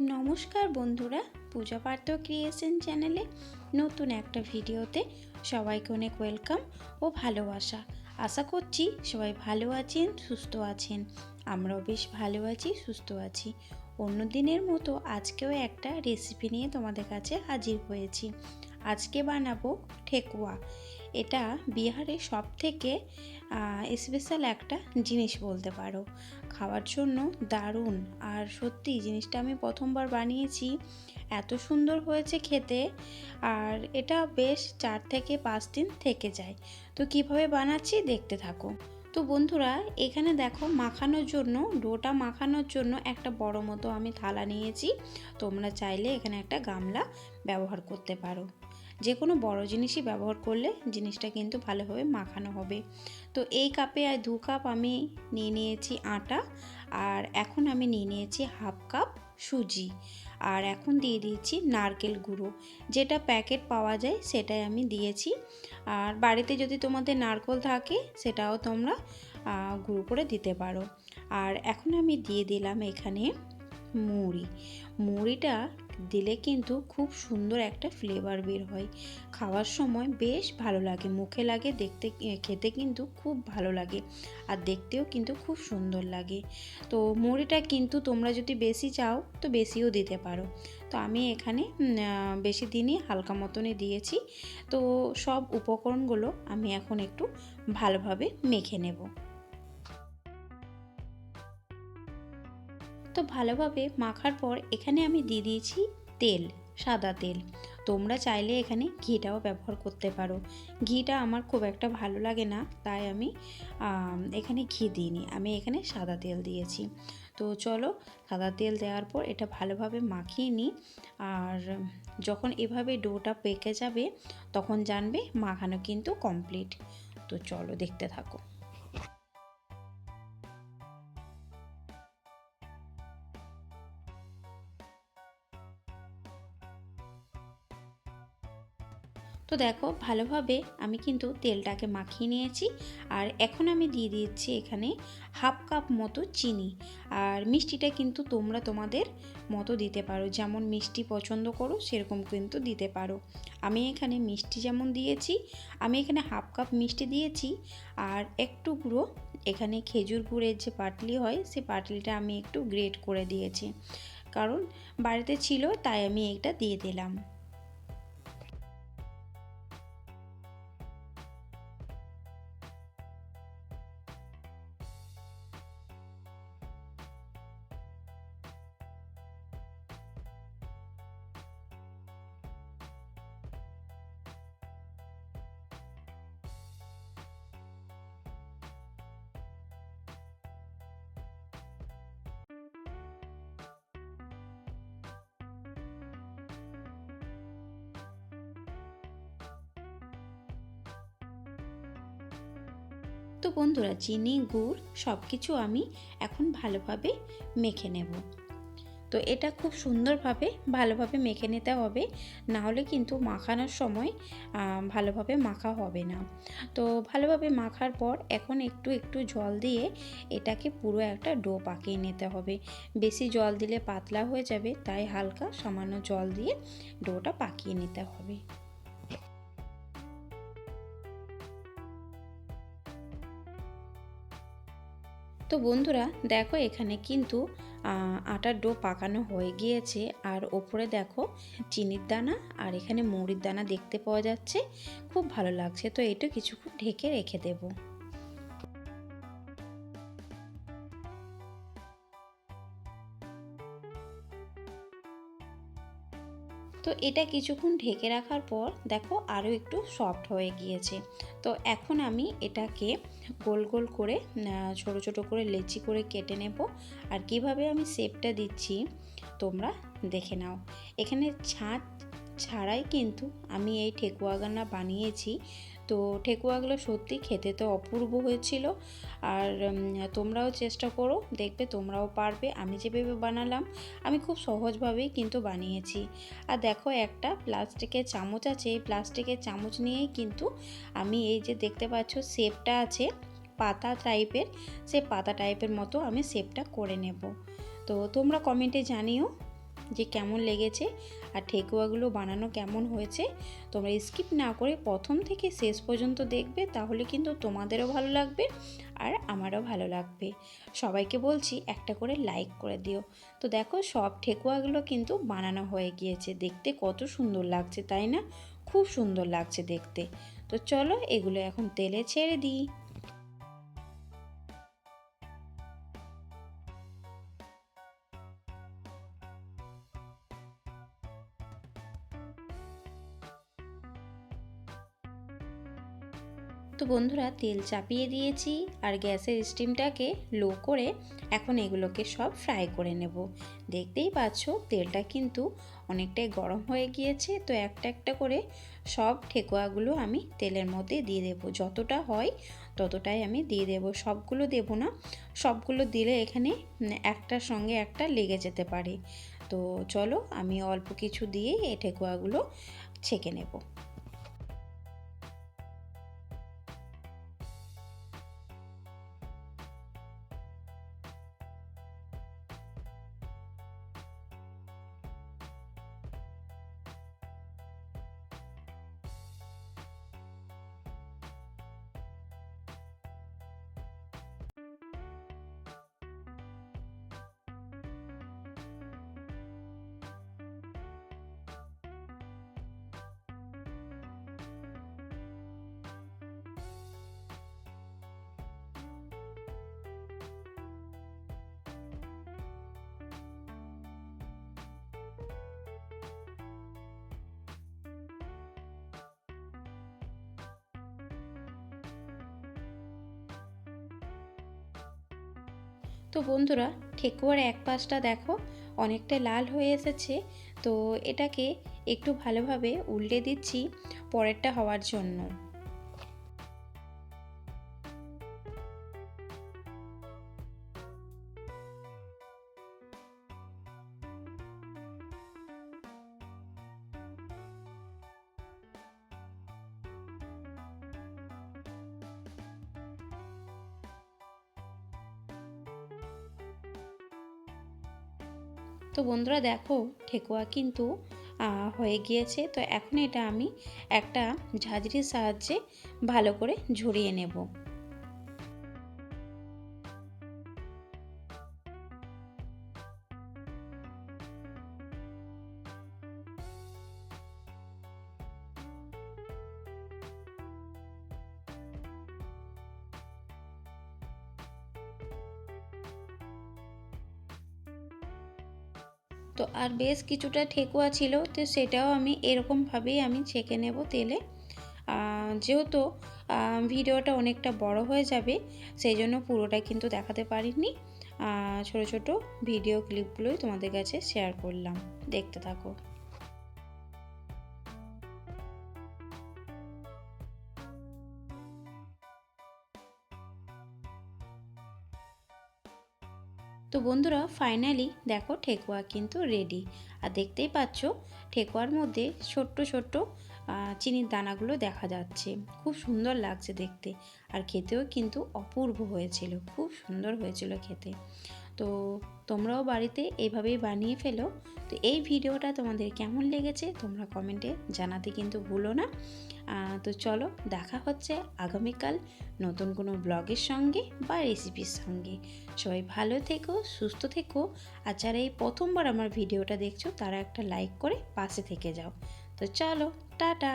নমস্কার বন্ধুরা, পূজা পার্থ ক্রিয়েশন চ্যানেলে নতুন একটা ভিডিওতে সবাইকে অনেক ওয়েলকাম ও ভালোবাসা। আশা করছি সবাই ভালো আছেন, সুস্থ আছেন। আমরাও বেশ ভালো আছি, সুস্থ আছি। অন্য দিনের মতো আজকেও একটা রেসিপি নিয়ে তোমাদের কাছে হাজির হয়েছি। আজকে বানাবো ঠেকুয়া। এটা বিহারের সব থেকে স্পেশাল একটা জিনিস বলতে পারো। খাওয়ার জন্য দারুণ। আর সত্যি জিনিসটা আমি প্রথমবার বানিয়েছি, এত সুন্দর হয়েছে খেতে। আর এটা বেশ চার থেকে পাঁচ দিন থেকে যায়। তো কীভাবে বানাচ্ছি দেখতে থাকো। তো বন্ধুরা, এখানে দেখো মাখানোর জন্য, ডোটা মাখানোর জন্য একটা বড় মতো আমি থালা নিয়েছি। তোমরা চাইলে এখানে একটা গামলা ব্যবহার করতে পারো। যে কোনো বড় জিনিসই ব্যবহার করলে জিনিসটা কিন্তু ভালোভাবে মাখানো হবে। তো এই কাপে আর দু কাপ আমি নিয়ে নিয়েছি আটা আর এখন আমি নিয়ে নিয়েছি হাফ কাপ সুজি। আর এখন দিয়ে দিয়েছি নারকেল গুঁড়ো। যেটা প্যাকেট পাওয়া যায় সেটাই আমি দিয়েছি। আর বাড়িতে যদি তোমাদের নারকেল থাকে সেটাও তোমরা গুঁড়ো করে দিতে পারো। আর এখন আমি দিয়ে দিলাম এখানে মুড়ি। মুড়িটা দিলে কিন্তু খুব সুন্দর একটা ফ্লেভার বের হয়। খাওয়ার সময় বেশ ভালো লাগে, মুখে লাগে, দেখতে খেতে কিন্তু খুব ভালো লাগে আর দেখতেও কিন্তু খুব সুন্দর লাগে। তো মুড়িটা কিন্তু তোমরা যদি বেশি চাও তো বেশিও দিতে পারো। তো আমি এখানে বেশি দিনই হালকা মতনই দিয়েছি। তো সব উপকরণগুলো আমি এখন একটু ভালোভাবে মেখে নেব। তো ভালোভাবে মাখার পর এখানে আমি দিয়ে দিয়েছি তেল, সাদা তেল। তোমরা চাইলে এখানে ঘিটাও ব্যবহার করতে পারো। ঘিটা আমার খুব একটা ভালো লাগে না, তাই আমি এখানে ঘি দিইনি। আমি এখানে সাদা তেল দিয়েছি। তো চলো, সাদা তেল দেওয়ার পর এটা ভালোভাবে মাখিয়ে নিই। আর যখন এভাবে ডোটা পেকে যাবে, তখন জানবে মাখানো কিন্তু কমপ্লিট। তো চলো দেখতে থাকো। তো দেখো ভালোভাবে আমি কিন্তু তেলটাকে মাখিয়ে নিয়েছি আর এখন আমি দিয়ে দিচ্ছি এখানে হাফ কাপ মতো চিনি। আর মিষ্টিটা কিন্তু তোমরা তোমাদের মতো দিতে পারো, যেমন মিষ্টি পছন্দ করো সেরকম কিন্তু দিতে পারো। আমি এখানে মিষ্টি যেমন দিয়েছি, আমি এখানে হাফ কাপ মিষ্টি দিয়েছি আর একটু গুঁড়ো। এখানে খেজুর গুড়ের যে পাটলি হয় সে পাটলিটা আমি একটু গ্রেট করে দিয়েছি, কারণ বাড়িতে ছিল তাই আমি এটা দিয়ে দিলাম। তো বন্ধুরা, চিনি, গুড় সব কিছু আমি এখন ভালোভাবে মেখে নেব। তো এটা খুব সুন্দরভাবে, ভালোভাবে মেখে নিতে হবে না হলে কিন্তু মাখানোর সময় ভালোভাবে মাখা হবে না। তো ভালোভাবে মাখার পর এখন একটু একটু জল দিয়ে এটাকে পুরো একটা ডো পাকিয়ে নিতে হবে। বেশি জল দিলে পাতলা হয়ে যাবে, তাই হালকা সামান্য জল দিয়ে ডোটা পাকিয়ে নিতে হবে। তো বন্ধুরা, দেখো এখানে কিন্তু আটার ডো পাকানো হয়ে গিয়েছে। আর ওপরে দেখো চিনির দানা, আর এখানে মুড়ির দানা দেখতে পাওয়া যাচ্ছে। খুব ভালো লাগছে। তো এটা কিছুক্ষণ ঢেকে রেখে দেবো। তো এটা কিছুক্ষণ ঢেকে রাখার পর দেখো আরও একটু সফট হয়ে গিয়েছে। তো এখন আমি এটাকে গোল গোল করে ছোট ছোট করে লেচি করে কেটে নেব। আর কীভাবে আমি শেপটা দিচ্ছি তোমরা দেখে নাও। এখানে ছাঁচ ছাড়াই কিন্তু আমি এই ঠেকুয়াগানা বানিয়েছি। তো ঠেকুয়াগুলো সত্যি খেতে তো অপূর্ব হয়েছিল। আর তোমরাও চেষ্টা করো, দেখবে তোমরাও পারবে। আমি যেভাবে বানালাম, আমি খুব সহজভাবেই কিন্তু বানিয়েছি। আর দেখো, একটা প্লাস্টিকের চামচ আছে, এই প্লাস্টিকের চামচ নিয়েই কিন্তু আমি এই যে দেখতে পাচ্ছ, শেপটা আছে, পাতা টাইপের, সে পাতা টাইপের মতো আমি শেপটা করে নেব। তো তোমরা কমেন্টে জানিও। যে কেমন লেগেছে আর ঠেকুয়াগুলো বানানো কেমন হয়েছে, তোমরা স্কিপ না করে প্রথম থেকে শেষ পর্যন্ত দেখবে, তাহলে কিন্তু তোমাদেরও ভালো লাগবে আর আমারও ভালো লাগবে। সবাইকে বলছি একটা করে লাইক করে দিও। তো দেখো সব ঠেকুয়াগুলো কিন্তু বানানো হয়ে গিয়েছে, দেখতে কত সুন্দর লাগছে, তাই না? খুব সুন্দর লাগছে দেখতে। তো চলো এগুলো এখন তেলে ছেড়ে দিই। তো বন্ধুরা, তেল চাপিয়ে দিয়েছি আর গ্যাসের স্টিমটাকে লো করে এখন এগুলোকে সব ফ্রাই করে নেব। দেখতেই পাচ্ছ, তেলটা কিন্তু অনেকটাই গরম হয়ে গিয়েছে, তো একটা একটা করে সব ঠেকুয়াগুলো আমি তেলের মধ্যে দিয়ে দেব। যতটা হয় ততটাই আমি দিয়ে দেব। সবগুলো দেব না, সবগুলো দিলে এখানে একটার সঙ্গে একটা লেগে যেতে পারে। তো চলো, আমি অল্প কিছু দিয়েই এই ঠেকুয়াগুলো ছেঁকে নেব। তো বন্ধুরা, ঠেকুয়ার এক পাশটা দেখো, অনেকটা লাল হয়ে এসেছে। তো এটাকে একটু ভালোভাবে উল্টে দিচ্ছি পরেরটা হওয়ার জন্য। তো বন্ধুরা দেখো, ঠেকুয়া কিন্তু হয়ে গিয়েছে। তো এখন এটা আমি একটা ঝাঁঝরির সাহায্যে ভালো করে ঝরিয়ে নেব। তো আর বেশ কিছুটা ঠেকুয়া ছিল, তো সেটাও আমি এরকমভাবেই আমি ছেঁকে নেব তেলে। যেহেতু ভিডিওটা অনেকটা বড় হয়ে যাবে, সেই জন্য পুরোটা কিন্তু দেখাতে পারিনি। ছোট ছোট ভিডিও ক্লিপগুলোই তোমাদের কাছে শেয়ার করলাম। দেখতে থাকো। তো বন্ধুরা ফাইনালি দেখো ঠেকুয়া কিন্তু রেডি আর দেখতেই পাচ্ছ, ঠেকুয়ার মধ্যে ছোট্ট ছোট্ট চিনির দানাগুলো দেখা যাচ্ছে। খুব সুন্দর লাগছে দেখতে। আর খেতেও কিন্তু অপূর্ব হয়েছিল, খুব সুন্দর হয়েছিল খেতে। তো তোমরাও বাড়িতে এভাবেই বানিয়ে ফেলো। তো এই ভিডিওটা তোমাদের কেমন লেগেছে তোমরা কমেন্টে জানাতে কিন্তু ভুলো না। তো চলো দেখা হচ্ছে আগামীকাল নতুন কোনো ব্লগের সঙ্গে বা রেসিপির সঙ্গে। সবাই ভালো থেকো, সুস্থ থেকো, আর যারা এই প্রথমবার আমার ভিডিওটা দেখছ তারা একটা লাইক করে পাশে থেকে যাও। তো চলো, টাটা!